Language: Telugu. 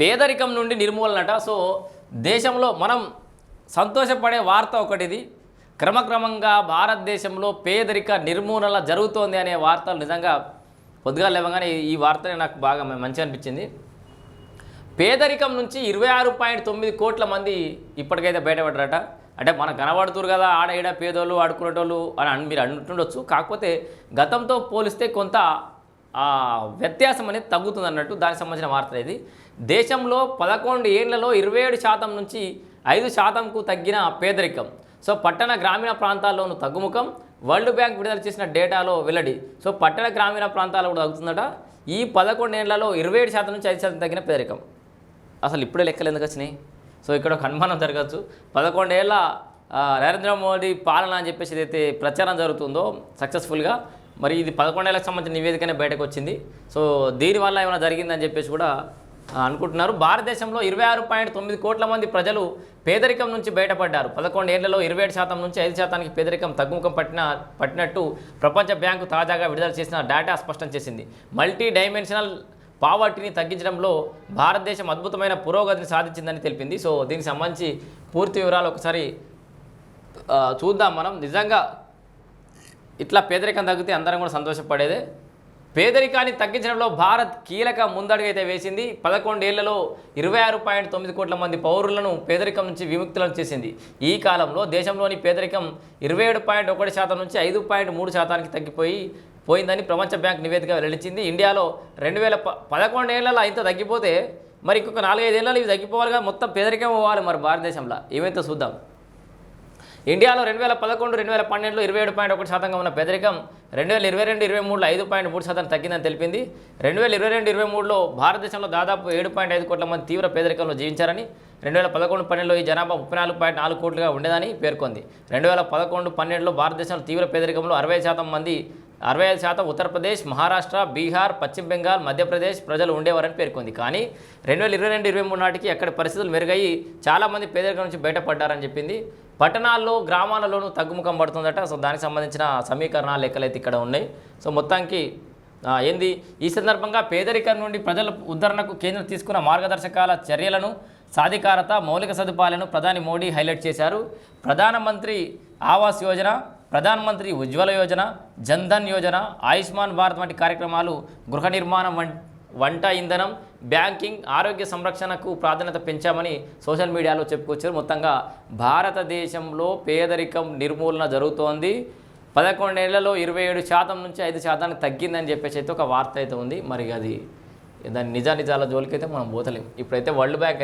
పేదరికం నుండి నిర్మూలనట. సో దేశంలో మనం సంతోషపడే వార్త ఒకటిది. క్రమక్రమంగా భారతదేశంలో పేదరిక నిర్మూలన జరుగుతోంది అనే వార్తలు నిజంగా పొద్దుగా లేవగానే ఈ- వార్తనే వార్త నాకు బాగా మంచి అనిపించింది. పేదరికం నుంచి ఇరవై ఆరు పాయింట్ తొమ్మిది కోట్ల మంది ఇప్పటికైతే బయటపడ్డారట. అంటే మనకు కనబడుతురు కదా ఆడ ఈడ పేదోళ్ళు ఆడుకునేటోళ్ళు అని మీరు అంటుండొచ్చు. కాకపోతే గతంతో పోలిస్తే కొంత ఆ వ్యత్యాసం అనేది తగ్గుతుంది అన్నట్టు దానికి సంబంధించిన వార్త ఇది. దేశంలో పదకొండు ఏళ్ళలో ఇరవై ఏడు శాతం నుంచి ఐదు శాతంకు తగ్గిన పేదరికం. సో పట్టణ గ్రామీణ ప్రాంతాల్లోనూ తగ్గుముఖం. వరల్డ్ బ్యాంక్ విడుదల చేసిన డేటాలో వెల్లడి. సో పట్టణ గ్రామీణ ప్రాంతాల్లో కూడా తగ్గుతుందట. ఈ పదకొండు ఏళ్ళలో ఇరవై ఏడు శాతం నుంచి ఐదు శాతం తగ్గిన పేదరికం. అసలు ఇప్పుడే లెక్కలు ఎందుకు వచ్చినాయి? సో ఇక్కడ ఒక అనుమానం జరగచ్చు. పదకొండేళ్ళ నరేంద్ర మోడీ పాలన అని చెప్పేసి ఏదైతే ప్రచారం జరుగుతుందో సక్సెస్ఫుల్గా మరి ఇది పదకొండేళ్ళకి సంబంధించిన నివేదికనే బయటకు వచ్చింది సో దీనివల్ల ఏమైనా జరిగిందని చెప్పేసి కూడా అనుకుంటున్నారు. భారతదేశంలో ఇరవై ఆరు పాయింట్ తొమ్మిది కోట్ల మంది ప్రజలు పేదరికం నుంచి బయటపడ్డారు. పదకొండు ఏళ్ళలో ఇరవై ఏడు శాతం నుంచి ఐదు శాతానికి పేదరికం తగ్గుముఖం పట్టిన పట్టినట్టు ప్రపంచ బ్యాంకు తాజాగా విడుదల చేసిన డేటా స్పష్టం చేసింది. మల్టీ డైమెన్షనల్ పావర్టీని తగ్గించడంలో భారతదేశం అద్భుతమైన పురోగతిని సాధించిందని తెలిపింది. సో దీనికి సంబంధించి పూర్తి వివరాలు ఒకసారి చూద్దాం మనం. నిజంగా ఇట్లా పేదరికం తగ్గితే అందరం కూడా సంతోషపడేదే. పేదరికాన్ని తగ్గించడంలో భారత్ కీలక ముందడుగు అయితే వేసింది. పదకొండేళ్ళలో ఇరవై ఆరు పాయింట్ తొమ్మిది కోట్ల మంది పౌరులను పేదరికం నుంచి విముక్తులను చేసింది. ఈ కాలంలో దేశంలోని పేదరికం ఇరవై ఏడు పాయింట్ ఒకటి శాతం నుంచి ఐదు పాయింట్ మూడు శాతానికి తగ్గిపోయి పోయిందని ప్రపంచ బ్యాంక్ నివేదిక వెల్లడించింది. ఇండియాలో రెండు వేల ప పదకొండేళ్ళలో ఇంత తగ్గిపోతే మరి ఇంకొక నాలుగైదేళ్ళలో ఇవి తగ్గిపోవాలిగా. మొత్తం పేదరికం పోవాలి మరి భారతదేశంలో. ఏమైతే చూద్దాం. ఇండియాలో రెండు వేల పదకొండు రెండు వేల పన్నెండులో ఇరవై ఏడు పాయింట్ ఒకటి శాతంగా ఉన్న పేదరికం రెండు వేల ఇరవై రెండు ఇరవై మూడులో ఐదు పాయింట్ మూడు శాతం తగ్గిందని తెలిపింది. రెండు వేల ఇరవై రెండు ఇరవై మూడులో భారతదేశంలో దాదాపు ఏడు పాయింట్ ఐదు కోట్ల మంది తీవ్ర పేదరికంలో జీవించారని రెండు వేల పదకొండు పన్నెండులో ఈ జనాభా ముప్పై నాలుగు పాయింట్ నాలుగు కోట్లుగా ఉండేదని పేర్కొంది. రెండు వేల పదకొండు పన్నెండులో భారతదేశంలో తీవ్ర పేదరికంలో అరవై శాతం మంది అరవై ఐదు శాతం ఉత్తరప్రదేశ్ మహారాష్ట్ర బీహార్ పశ్చిమ బెంగాల్ మధ్యప్రదేశ్ ప్రజలు ఉండేవారని పేర్కొంది. కానీ రెండు వేల ఇరవై రెండు ఇరవై మూడు నాటికి అక్కడ పరిస్థితులు మెరుగయి చాలామంది పేదరికం నుంచి బయటపడ్డారని చెప్పింది. పట్టణాల్లో గ్రామాలలోనూ తగ్గుముఖం పడుతుందట. సో దానికి సంబంధించిన సమీకరణాలు లెక్కలైతే అయితే ఇక్కడ ఉన్నాయి. సో మొత్తానికి ఏంది? ఈ సందర్భంగా పేదరికం నుండి ప్రజల ఉద్ధరణకు కేంద్రం తీసుకున్న మార్గదర్శకాల చర్యలను సాధికారత మౌలిక సదుపాయాలను ప్రధాని మోడీ హైలైట్ చేశారు. ప్రధానమంత్రి ఆవాస్ యోజన ప్రధానమంత్రి ఉజ్వల యోజన జన్ధన్ యోజన ఆయుష్మాన్ భారత్ వంటి కార్యక్రమాలు గృహ నిర్మాణం వం- వంట ఇంధనం బ్యాంకింగ్ ఆరోగ్య సంరక్షణకు ప్రాధాన్యత పెంచామని సోషల్ మీడియాలో చెప్పుకొచ్చారు. మొత్తంగా భారతదేశంలో పేదరికం నిర్మూలన జరుగుతోంది. పదకొండేళ్ళలో ఇరవై ఏడు శాతం నుంచి ఐదు శాతానికి తగ్గిందని చెప్పేసి అయితే ఒక వార్త అయితే ఉంది. మరి అది దాని నిజా నిజాల జోలికైతే మనం పోతలేం. ఇప్పుడైతే వరల్డ్ బ్యాంక్